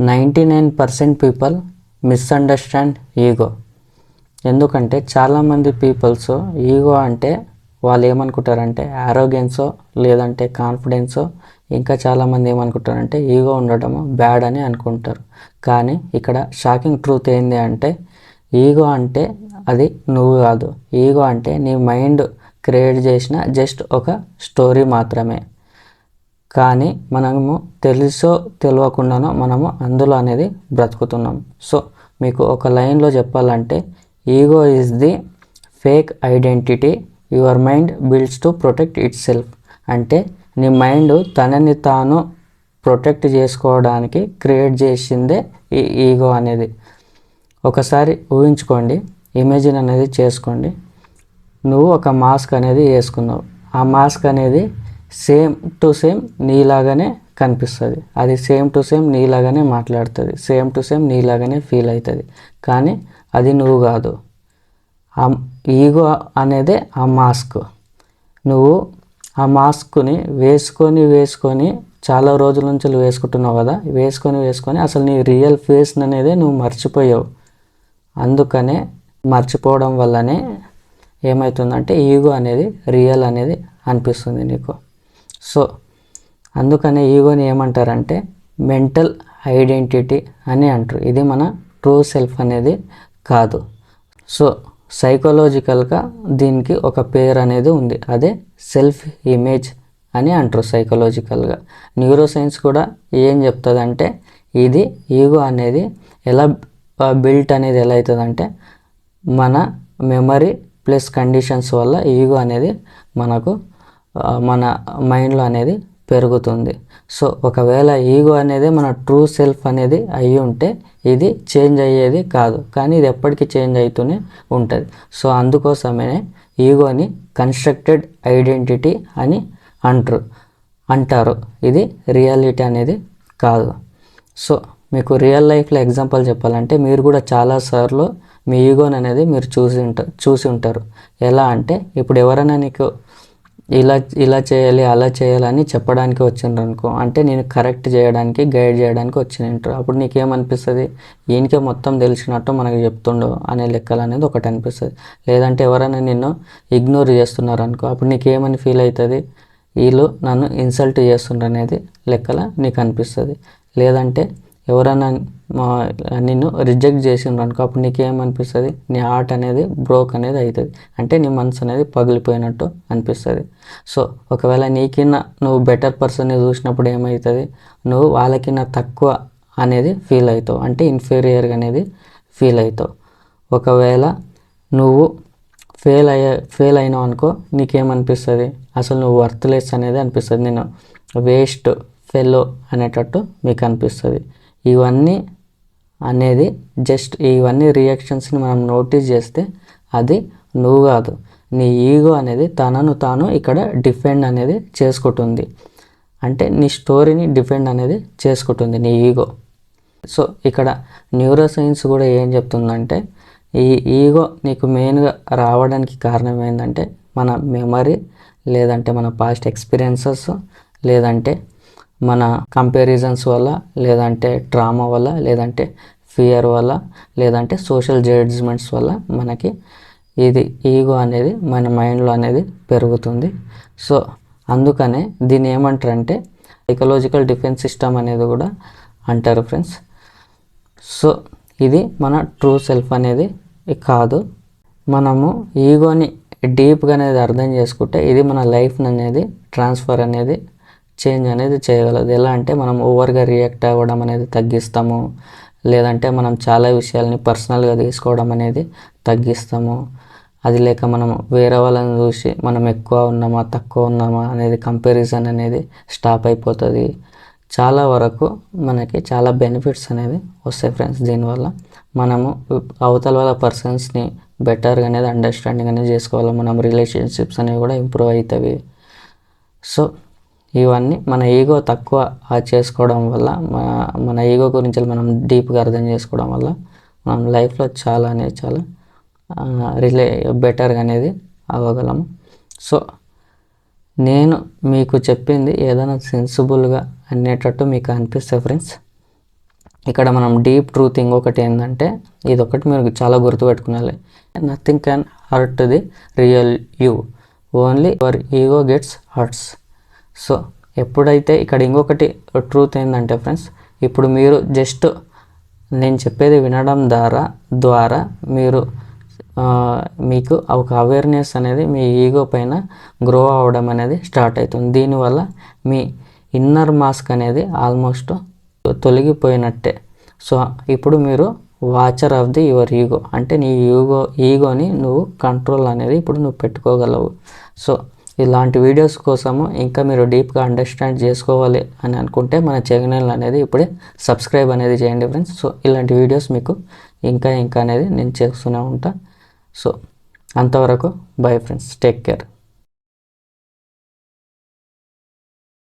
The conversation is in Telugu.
Ninety nine percent people misunderstand ego ఎందుకంటే చాలామంది పీపుల్స్ ఈగో అంటే వాళ్ళు ఏమనుకుంటారంటే ఆరోగ్యన్సో లేదంటే కాన్ఫిడెన్సో ఇంకా చాలామంది ఏమనుకుంటారంటే ఈగో ఉండడము బ్యాడ్ అని అనుకుంటారు. కానీ ఇక్కడ షాకింగ్ ట్రూత్ ఏంది అంటే ఈగో అంటే అది నువ్వు కాదు. ఈగో అంటే నీ మైండ్ క్రియేట్ చేసిన జస్ట్ ఒక స్టోరీ మాత్రమే. కానీ మనము తెలుసో తెలియకుండానో మనము అందులో అనేది బ్రతుకుతున్నాం. సో మీకు ఒక లైన్లో చెప్పాలంటే ego is the fake identity your mind builds to protect itself అంటే నీ మైండ్ తనని తాను ప్రొటెక్ట్ చేసుకోవడానికి క్రియేట్ చేసిందే ఈ ఈగో అనేది. ఒకసారి ఊహించుకోండి ఇమేజిన్ అనేది చేసుకోండి. నువ్వు ఒక మాస్క్ అనేది వేసుకున్నావు. ఆ మాస్క్ అనేది సేమ్ టు సేమ్ నీలాగానే కనిపిస్తుంది. అది సేమ్ టు సేమ్ నీలాగానే మాట్లాడుతుంది. సేమ్ టు సేమ్ నీలాగానే ఫీల్ అవుతుంది కానీ అది నువ్వు కాదు. ఆ ఈగో అనేదే ఆ మాస్క్. నువ్వు ఆ మాస్క్ని వేసుకొని వేసుకొని చాలా రోజుల నుంచి వేసుకుంటున్నావు కదా? వేసుకొని వేసుకొని అసలు నీ రియల్ ఫేస్ అనేది నువ్వు మర్చిపోయావు. అందుకనే మర్చిపోవడం వల్లనే ఏమవుతుందంటే ఈగో అనేది రియల్ అనేది అనిపిస్తుంది నీకు. సో అందుకనే ఈగోని ఏమంటారంటే మెంటల్ ఐడెంటిటీ అని అంటారు. ఇది మన ట్రూ సెల్ఫ్ అనేది కాదు. సో సైకలాజికల్గా దీనికి ఒక పేరు అనేది ఉంది. అదే సెల్ఫ్ ఇమేజ్ అని అంటారు సైకలాజికల్గా. న్యూరో సైన్స్ కూడా ఏం చెప్తుందంటే ఇది ఈగో అనేది ఎలా బిల్ట్ అనేది ఎలా అవుతుందంటే మన మెమరీ ప్లస్ కండిషన్స్ వల్ల ఈగో అనేది మనకు మన మైండ్లో అనేది పెరుగుతుంది. సో ఒకవేళ ఈగో అనేది మన ట్రూ సెల్ఫ్ అనేది అయి ఉంటే ఇది చేంజ్ అయ్యేది కాదు. కానీ ఇది ఎప్పటికీ చేంజ్ అవుతూనే ఉంటుంది. సో అందుకోసమే ఈగోని కన్స్ట్రక్టెడ్ ఐడెంటిటీ అని అంటారు అంటారు. ఇది రియాలిటీ అనేది కాదు. సో మీకు రియల్ లైఫ్లో ఎగ్జాంపుల్ చెప్పాలంటే మీరు కూడా చాలాసార్లు మీ ఈగోని అనేది మీరు చూసి ఉంటారు చూసి ఉంటారు. ఎలా అంటే ఇప్పుడు ఎవరైనా నీకు ఇలా ఇలా చేయాలి అలా చేయాలని చెప్పడానికి వచ్చిండ్రు అనుకో అంటే నేను కరెక్ట్ చేయడానికి గైడ్ చేయడానికి వచ్చింటారు అప్పుడు నీకేమనిపిస్తుంది? ఈయనకే మొత్తం తెలిసినట్టు మనకు చెప్తుండో అనే లెక్కలు అనేది ఒకటి అనిపిస్తుంది. లేదంటే ఎవరైనా నిన్ను ఇగ్నోర్ చేస్తున్నారు అనుకో అప్పుడు నీకేమని ఫీల్ అవుతుంది వీళ్ళు నన్ను ఇన్సల్ట్ చేస్తుండ్రు అనేది లెక్కల నీకు అనిపిస్తుంది లేదంటే ఎవరైనా నిన్ను రిజెక్ట్ చేసిండ్రు అనుకో అప్పుడు నీకేమనిపిస్తుంది? నీ ఆర్ట్ అనేది బ్రోక్ అనేది అవుతుంది అంటే నీ మనసు అనేది పగిలిపోయినట్టు అనిపిస్తుంది. సో ఒకవేళ నీకిన్న నువ్వు బెటర్ పర్సన్ని చూసినప్పుడు ఏమవుతుంది నువ్వు వాళ్ళకిన్న తక్కువ అనేది ఫీల్ అవుతావు అంటే ఇన్ఫీరియర్గా అనేది ఫీల్ అవుతావు ఒకవేళ నువ్వు ఫెయిల్ అయ్యే ఫెయిల్ అయినావు అనుకో నీకేమనిపిస్తుంది? అసలు నువ్వు వర్త్లెస్ అనేది అనిపిస్తుంది. నేను వేస్ట్ ఫెల్లో అనేటట్టు మీకు అనిపిస్తుంది ఇవన్నీ అనేది జస్ట్ ఇవన్నీ రియాక్షన్స్ని మనం నోటీస్ చేస్తే అది నువ్వు కాదు. నీ ఈగో అనేది తనను తాను ఇక్కడ డిఫెండ్ అనేది చేసుకుంటుంది. అంటే నీ స్టోరీని డిఫెండ్ అనేది చేసుకుంటుంది నీ ఈగో సో ఇక్కడ న్యూరో సైన్స్ కూడా ఏం చెప్తుందంటే ఈ ఈగో నీకు మెయిన్గా రావడానికి కారణం ఏంటంటే మన మెమరీ లేదంటే మన పాస్ట్ ఎక్స్పీరియన్సెస్ లేదంటే మన కంపారిజన్స్ వల్ల లేదంటే ట్రామా వల్ల లేదంటే ఫియర్ వల్ల లేదంటే సోషల్ జడ్జ్మెంట్స్ వల్ల మనకి ఇది ఈగో అనేది మన మైండ్లో అనేది పెరుగుతుంది. సో అందుకనే దీన్ని ఏమంటారంటే సైకలాజికల్ డిఫెన్స్ సిస్టమ్ అనేది కూడా అంటారు ఫ్రెండ్స్ సో ఇది మన ట్రూ సెల్ఫ్ అనేది కాదు. మనము ఈగోని డీప్గా అనేది అర్థం చేసుకుంటే ఇది మన లైఫ్ అనేది ట్రాన్స్ఫర్ అనేది చేంజ్ అనేది చేయగలదు. ఎలా అంటే మనం ఓవర్గా రియాక్ట్ అవ్వడం అనేది తగ్గిస్తాము. లేదంటే మనం చాలా విషయాల్ని పర్సనల్గా తీసుకోవడం అనేది తగ్గిస్తాము. అది లేక మనం వేరే వాళ్ళని చూసి మనం ఎక్కువ ఉన్నామా తక్కువ ఉన్నామా అనేది కంపారిజన్ అనేది స్టాప్ అయిపోతుంది. చాలా వరకు మనకి చాలా బెనిఫిట్స్ అనేది వస్తాయి ఫ్రెండ్స్. దీనివల్ల మనము అవతల వాళ్ళ పర్సన్స్ని బెటర్గా అనేది అండర్స్టాండింగ్ అనేది చేసుకోవాలి. మనం రిలేషన్షిప్స్ అనేవి కూడా ఇంప్రూవ్ అవుతాయి. సో ఇవన్నీ మన ఈగో తక్కువ చేసుకోవడం వల్ల మన మన ఈగో గురించి మనం డీప్గా అర్థం చేసుకోవడం వల్ల మనం లైఫ్లో చాలా అనేది చాలా రిలే బెటర్గా అనేది అవ్వగలము. సో నేను మీకు చెప్పింది ఏదైనా సెన్సిబుల్గా అనేటట్టు మీకు అనిపిస్తే ఫ్రెండ్స్ ఇక్కడ మనం డీప్ ట్రూత్ ఇంకొకటి ఏంటంటే ఇది ఒకటి మీరు చాలా గుర్తుపెట్టుకునాలి. Nothing can hurt the real you only your ego gets hurts so ఎప్పుడైతే ఇక్కడ ఇంకొకటి ట్రూత్ ఏంటంటే ఫ్రెండ్స్ ఇప్పుడు మీరు జస్ట్ నేను చెప్పేది వినడం ద్వారా ద్వారా మీరు మీకు ఒక అవేర్నెస్ అనేది మీ ఈగో పైన గ్రో అవ్వడం అనేది స్టార్ట్ అవుతుంది. దీనివల్ల మీ ఇన్నర్ మాస్క్ అనేది ఆల్మోస్ట్ తొలగిపోయినట్టే. సో ఇప్పుడు మీరు watcher of the your ego అంటే నీ ఈగో ఈగోని నువ్వు కంట్రోల్ అనేది ఇప్పుడు నువ్వు పెట్టుకోగలవు. సో ఇలాంటి వీడియోస్ కోసము ఇంకా మీరు డీప్గా అండర్స్టాండ్ చేసుకోవాలి అని అనుకుంటే మన ఛానల్ అనేది ఇప్పుడే సబ్స్క్రైబ్ అనేది చేయండి ఫ్రెండ్స్ సో ఇలాంటి వీడియోస్ మీకు ఇంకా ఇంకా అనేది నేను చేస్తూనే ఉంటా. సో అంతవరకు బై ఫ్రెండ్స్ టేక్ కేర్